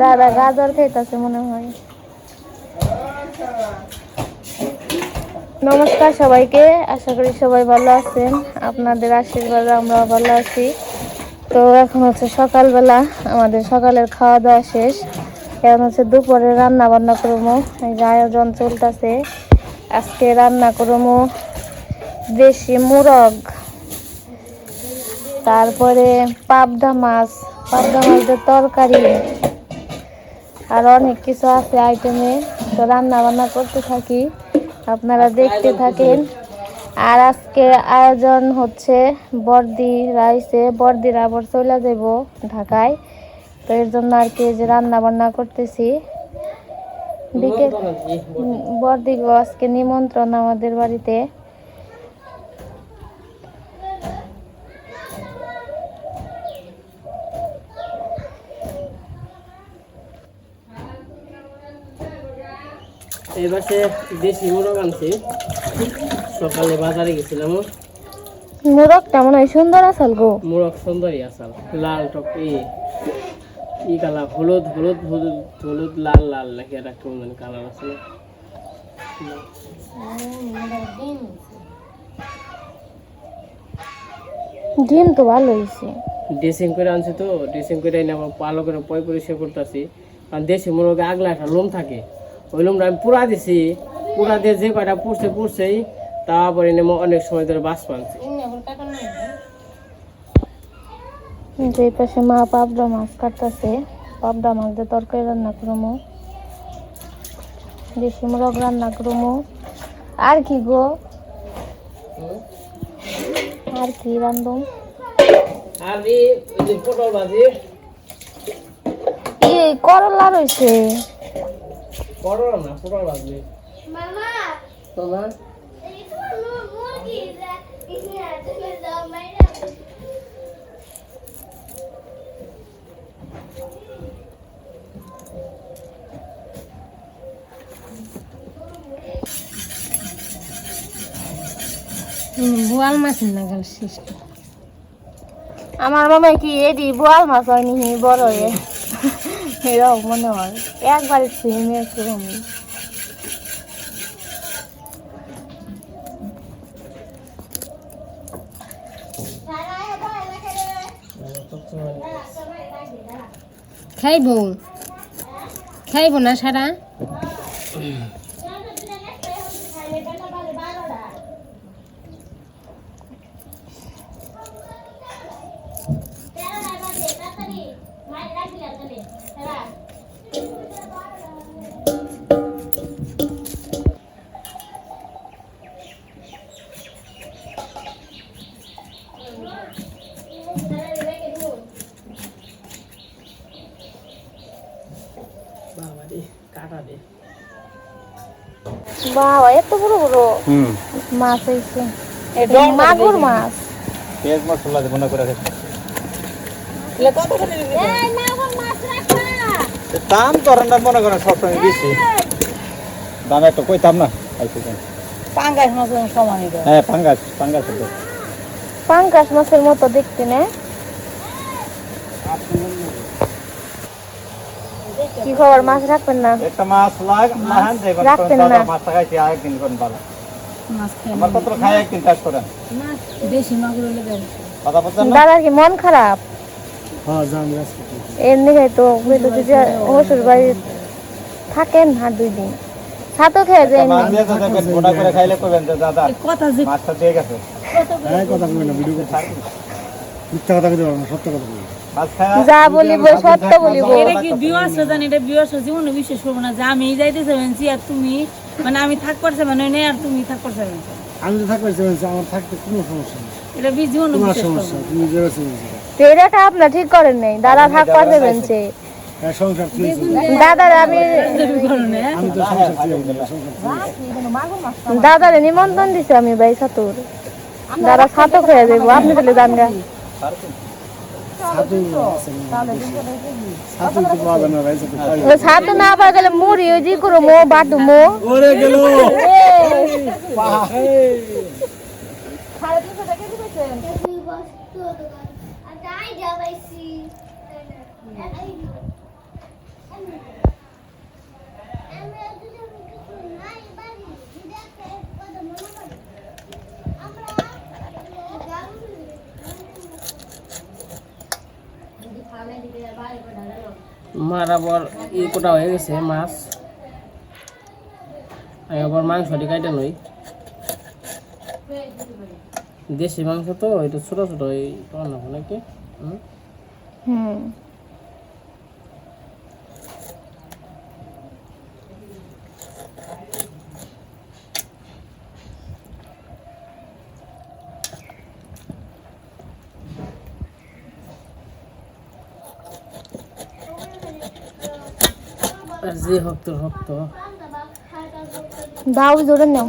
দাদা গাজর খাইতেছে মনে হয়। নমস্কার সবাইকে, আশা করি সবাই ভালো আছেন। আপনাদের আশীর্বাদে আমরা ভালো আছি। তো এখন হচ্ছে সকালবেলা আমাদের সকালের খাওয়া দাওয়া শেষ। এখন হচ্ছে দুপুরে রান্না বান্না করব। এই যে আয়োজন চলতেছে। আজকে রান্না করব দেশি মুরগ। তারপরে পাবদা মাছ। পাবদা মাছের তরকারি। আর অনেক কিছু আছে আইটেমে। তো রান্না বান্না করতে থাকি। আপনারা দেখতে থাকেন। আর আজকে আয়োজন হচ্ছে বর্দি রাইসে বর্দির আবার চলে যাব ঢাকায়। তো এর জন্য আর কি যে রান্না বান্না করতেছি। বিকেল বর্দি আজকে নিমন্ত্রণ আমাদের বাড়িতে। এবার সে দেশি মোরগ আনছি। সকালে বাজারে গেছিলাম। মুরগটা মনে হয় সুন্দর আসাল গো। মোরগ সুন্দরী আসাল। লাল টক ই কালার হলুদ হলুদ হলুদ হলুদ লাল লাল নাকি আর একটা মানে কালার আছে ডিম তো ভালো হয়েছে ড্রেসিং করে আনছি তো ড্রেসিং করে এনে আবার ভালো করে পয় পরিষ্কার করতেছি। কারণ দেশি মোরগে আগলা একটা লোম থাকে। ওই লোমটা আমি পুরা দিছি পুরা দিয়ে যে কয়টা পুড়ছে পুড়ছেই তারপরে এনে অনেক সময় ধরে বাস পানছি যে পাশে মা পাবদা মাছ কাটতেছে পাবদা মাছ দিয়ে তরকারি রান্না করব দেশি মুরগ রান্না করব আর কি গো? আর কি রান্ধুম? করলা রয়েছে। পটল না পটল ভাজি তোমার বোয়াল মাছ না গেল আমার মামা কি এডি বোয়াল মাছ হয়নি বড় হয়ে এরাও মনে হয়। একবারে সিমে আমি খাইব। খাইব না সারা? বাবা এত বড় বড় হুম। মাছ হয়েছে। মাগুর মাছ। পেঁয়াজ মশলা দেবো না। করে দাম তো রান্নার মনে করেন বেশি। দাম একটা কইতাম না আইসে কেন পাঙ্গাস মাছের সমান হ্যাঁ পাঙ্গাস পাঙ্গাস। পাঙ্কাশ মাছের মতো দেখতে না। কি খবর? মাছ রাখবেন না? একটা মাছ লাগ যাই রাখতেন না। মাছ আরেকদিন ভালো আমার কত খাই একদিন চাষ করেন বেশি মাগুর হলে দেন। কথা বলছেন না? দাদার কি মন খারাপ? হ্যাঁ জান এমনি তো বলতেছে শ্বশুর বাড়ি থাকেন আর দুই দিন। ছাতও খেয়ে যায় তো গোটা করে খাইলে করবেন দাদা কথা মাছটা দিয়ে গেছে। মাছ খায় যা বলিব সত্য বলিব। এটা কি বিবাস জান? এটা বিবাস জীবনে বিশ্বাস করব না। যে আমি যাইতেছে ভেনছি আর তুমি মানে আমি থাক পারছে মানে নেই আর তুমি থাক পারছে আমি তো চাইছি আমার থাকতে কোনো সমস্যা নেই। এটা বি জীবনে বিশ্বাস সমস্যা তুমি তো আপনার ঠিক করেন নাই। দাদা থাক পারবে বেঞ্চে হ্যাঁ সংসার তুলেছি দাদার আমি কারণে আমি তো সংসার তুলে সংসার দাদারে নিমন্ত্রণ দিছি আমি ভাই ছাতুর দাদা সাতক হয়ে যাব আপনি তাহলে দান গা ও ছাতু না পাওয়া গেলে মুড়ি ওই যে করো মো বাটু মো। ওরে গেল। মার আবার ই কোটা হয়ে গেছে, মাছ। আমি আবার মাংসটি কাইটা নই দেশি মাংস তো এটা ছোট ছোট এই হয় নাকি হুম? হুম আর যে হোক তোর হোক তো দাও জোরে নাও।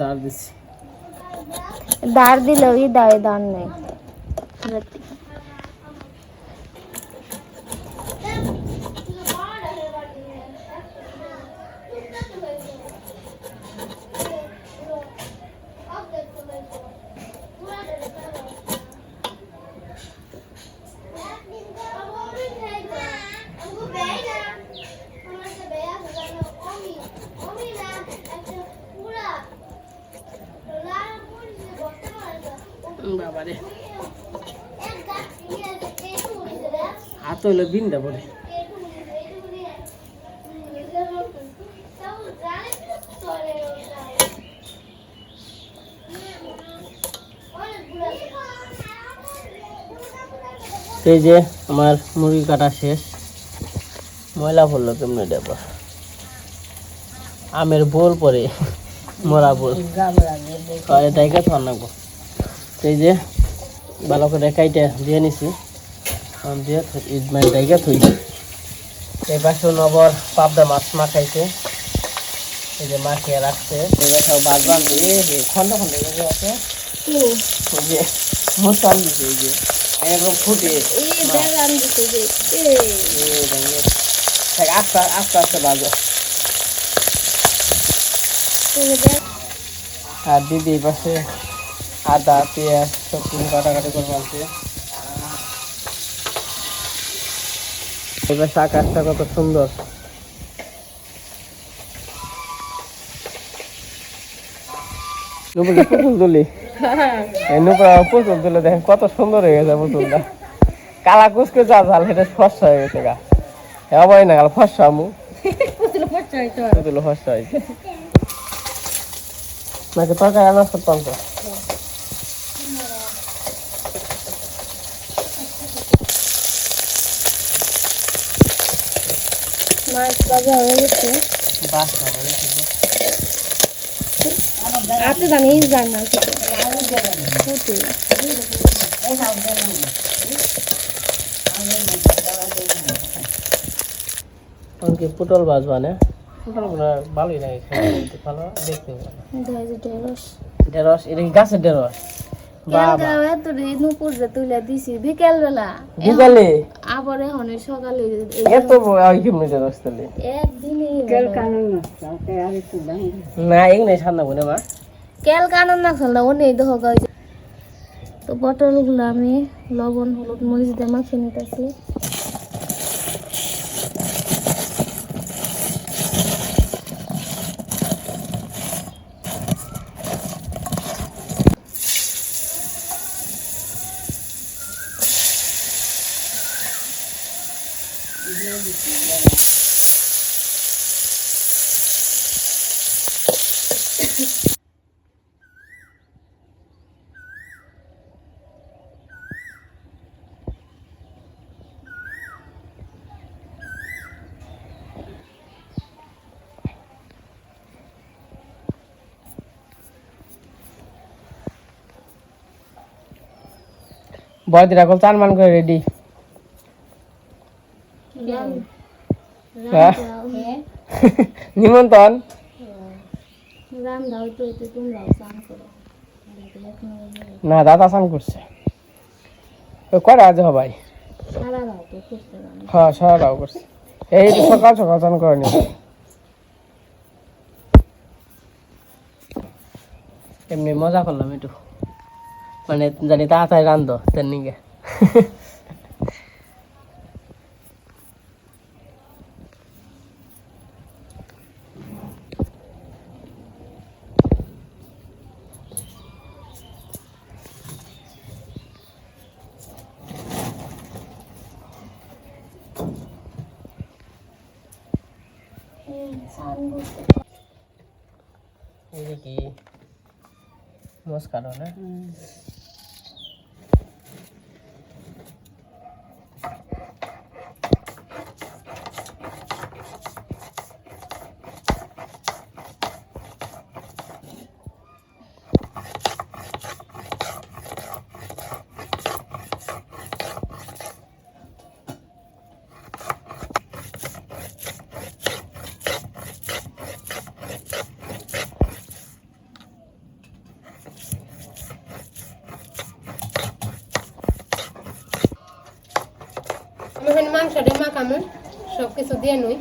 দাঁড় দিচ্ছি। দাঁড় দিলেও দায় দাঁড় নেই। বাবারে। হাত হইল বিন্দা পরে। এই যে আমার মুরগি কাটা শেষ। ময়লা পড়ল কেমন ব্যাপার আমের বোল পরে মরা বোল। এটাইকে থান লাগবো। এই যে ভালো করে কাইটা দিয়ে নিছি। আম দিয়ে মানে ডাইকা থই এই পাশে নবর পাবদা মাছ মাখাইছে। এই যে মাখিয়ে রাখছে। যে সব বাদ বাদ দিয়ে খন্ড খন্ড করে আছে ওই যে মুসান দিছে এই যে এরকম ফুটে। আস্তে আস্তে আস্তে বাজো। আর দিদি এই পাশে আদা পেঁয়াজ সব কিছু কাটাকাটি করে আনছে এবার আকাশটা কত সুন্দর। নুপুরে পুতুল তুলি। এই পুতুল তুলে দেখেন কত সুন্দর হয়ে গেছে পুতুলটা। কালা কুচকে যা জাল সেটা ফর্সা হয়ে গেছে গা। হ্যাঁ না কাল ফর্সা আমু পুতুল ফর্সা হয়েছে নাকি তরকারি করতাম তো মাছ ভাজা হয়ে গেছে বাস আপনি জানি জানা ফুটে অনেকে পটল বাজ মানে? পটলগুলো ভালোই লাগে ভালো দেখতে ঢেঁড়স ঢেঁড়স এটা কি গাছের ঢেঁড়স বাবা পটলগুলো তো আমি লবণ হলুদ মরিচ দিয়ে মাখিয়ে নিতেছি। বয়দিরা কল চান মান করে রেডি হ্যাঁ? না, দাদা চান করছে। কয়টা বাজে ভাই? হ্যাঁ সারা রাও করছি। এই তো সকাল সকাল করেনি এমনি মজা করলাম একটু। মানে জানি তাড়াতাড়ি রান্ধো তেন এই যে কি মস্কারো না এখানে মাংসটা মাখামো সব কিছু দিয়ে নই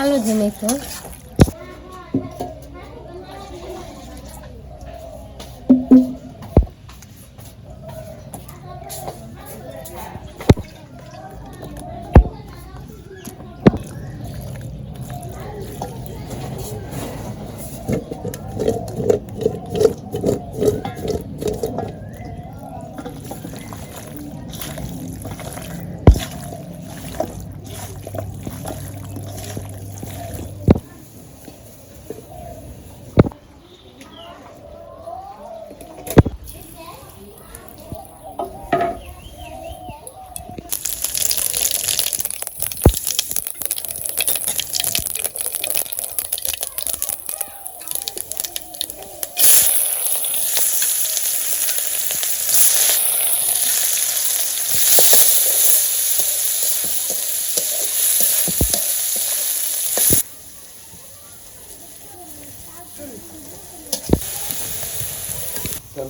আলু দিয়ে নিতো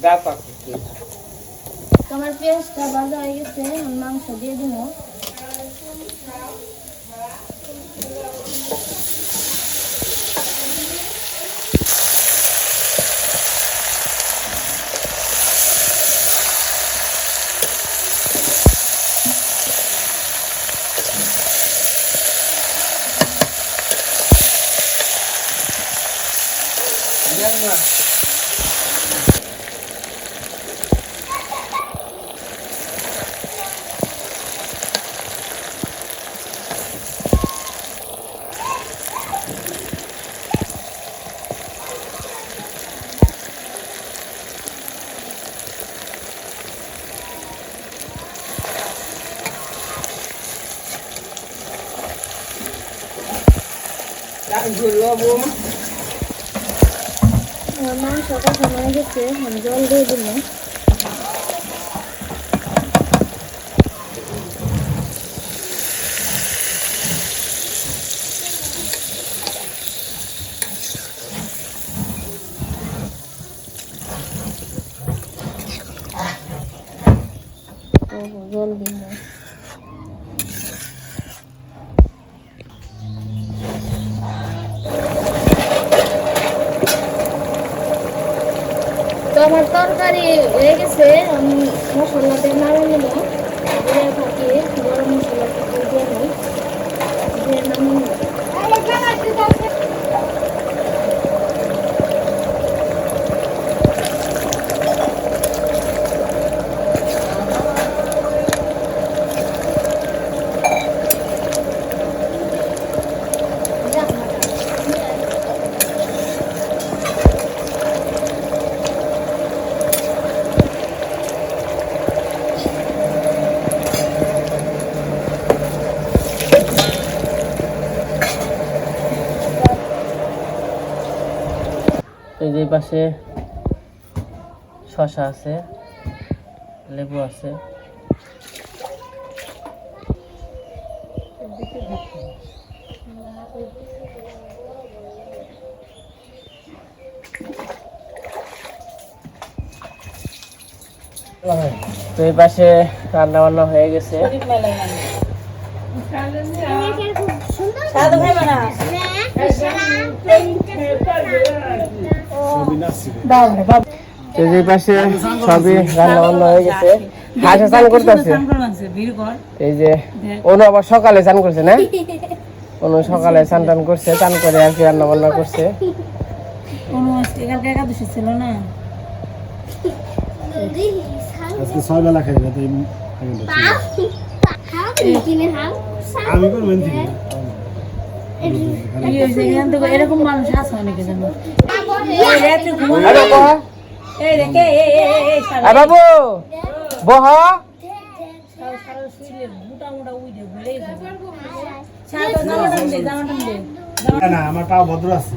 তো গা পাকি তোমার পেঁয়াজটা ভাজা হয়ে গেছে আমি মাংস দিয়ে দিব। মাংস কষানো হয়ে গেছে আমি জল দিয়ে দিল পাশে শশা আছে লেবু আছে। তো এই পাশে রান্না বান্না হয়ে গেছে। সাদা। পাশে সবই রান্না বান্না হয়ে গেছে। হাঁসে চান করতেছে। এই যে অনু আবার সকালে চান করছে না? অনু সকালে চান টান করছে চান করে আর কি রান্না বান্না করছে। কোনো আজকে একাদশী ছিল না? আজকে ছয় বেলা খাই না। তাই আমি কোন থেকে এই হয়েছে, এখান থেকে এরকম মানুষ আছে অনেকে জানো বাবু বহ। না আমার ভদ্র আছে।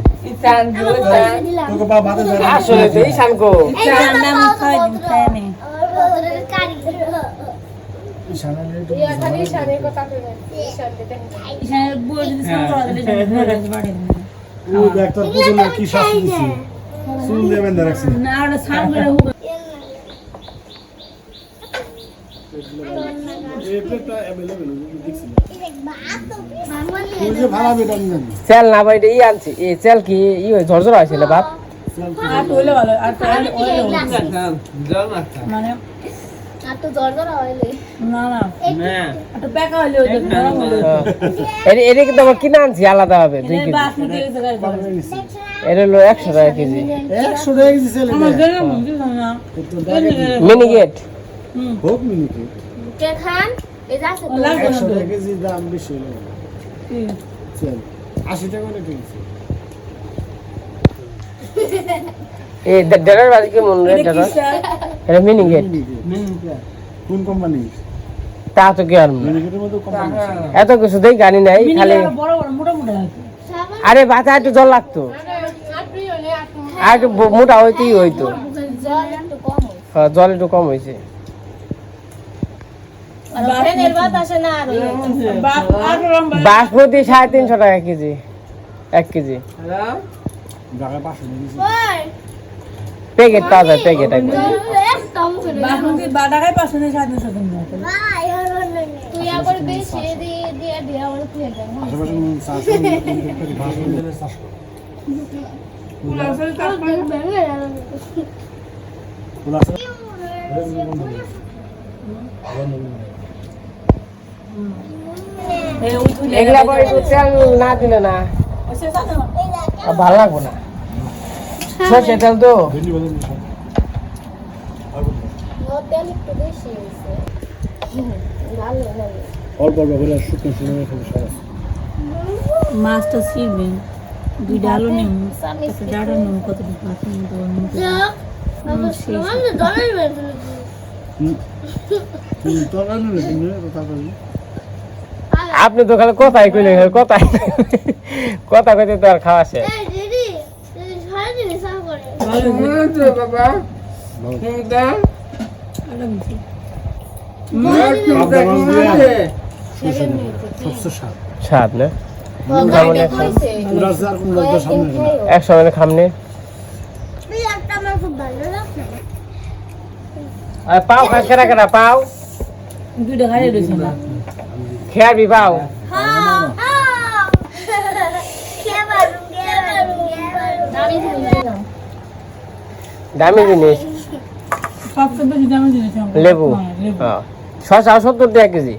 তোকে পা বাদে আসলে এই শানকো শাড়ির কথা শাড়ি বউ যদি ও দেখ তোর পুতুলে কি শাস্তি দিছি? চুল দিয়ে বেঁধে রাখছি। না করে হুক চেল ভাই ই আনছি। এই চেল কি? ই ঝরঝর হয়েছিল বাপ। আর তো হইলে ভালো আর মানে এটা এটা কিন্তু আমার কিনে আনছি আলাদা হবে দুই কেজি। এটা হলো একশো টাকা কেজি। একশো টাকা মিনি গেট। হোক একশো টাকা দাম বেশি? আশি টাকা এই রে? এটা মিনি গেট কোন কোম্পানি তা তো কি আর কোম্পানি এত কিছু দেই জানি নাই খালি আরও বড় বড় মোটা মোটা আছে আরে বাতা একটু জল লাগতো। আর একটু মোটা হইতেই হইতো। হ্যাঁ, জল একটু কম হয়েছে বাপ আর লম্বা বাসমতি সাড়ে তিনশো টাকা কেজি এক কেজি। প্যাকেট পাওয়া যায় প্যাকেট একদম বাসমতি বা টাকায় পাঁচশো নিয়ে সাড়ে তিনশো দিন আশেপাশে চারশো চারশো ফুল আছে এগুলা পরে একটু তেল না দিলে না। ভালো লাগবো না। সর্ষে তেল অল্প অল্প করে শুকনো শুকনো সমস্যা আছে মাছটা ডাটা তুমি তরকারি নিলে তুমি তরকারি আপনি তো খালি কথাই কইলে কথাই। কথা কইতে তো আর খাওয়া শেষ। পাবদা মানে খামনি কেনা কেনা পাও। খেয়াবি পাও। দামি জিনিস সবচেয়ে বেশি দামি জিনিস আমার। লেবু। হ্যাঁ, লেবু। হ্যাঁ। শশা সত্তর টাকা কেজি।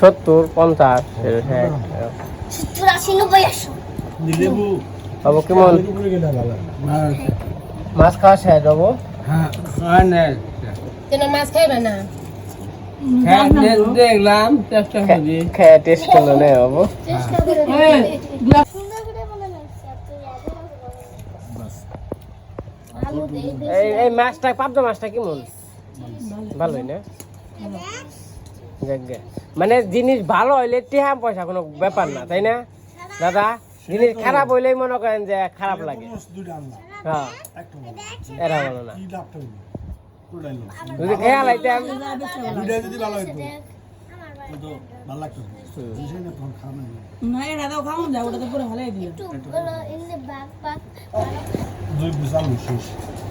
সত্তর পঞ্চাশ ষাট বাবু কেমন? উপরে মাছ খাওয়া শেষ বাবু যেন মাছ খাইবে না? দেখলাম খেয়ে টেস্ট করল না বাবু এই, এই মাছটা পাবদা মাছটা কেমন? ভালোই না? মানে জিনিস ভালো হইলে টেহা পয়সা কোনো ব্যাপার না তাই না? দাদা জিনিস খারাপ হইলেই মনে করেন যে খারাপ লাগে। হ্যাঁ। এরা বলো না। যদি খেয়াল আইতাম না এটা তো খাওয়া যায় ওটা তো পুরো ভালোই দিল।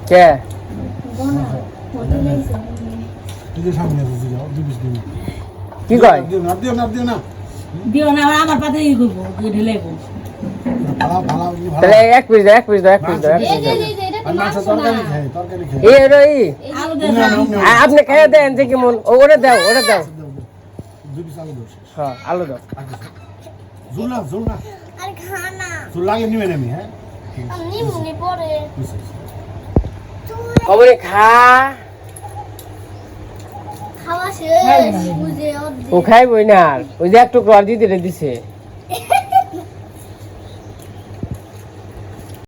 কে? কি কয়? দিও না আবার আমার পাতে ই করব ঢেলে তাহলে এক পিস দাও এক পিস দাও এক পিস দাও এক পিস দাও। এই হলো ই আলু দিয়ে আ- আপনি খেয়ে দেন যে কেমন ও, ওটা দাও ওটা দাও হ্যাঁ? আলু দাও কবরে খা। খাওয়া শেষ বুঝে ও খাইবই না আর। ওই যে একটু রদি দিলে দিছে।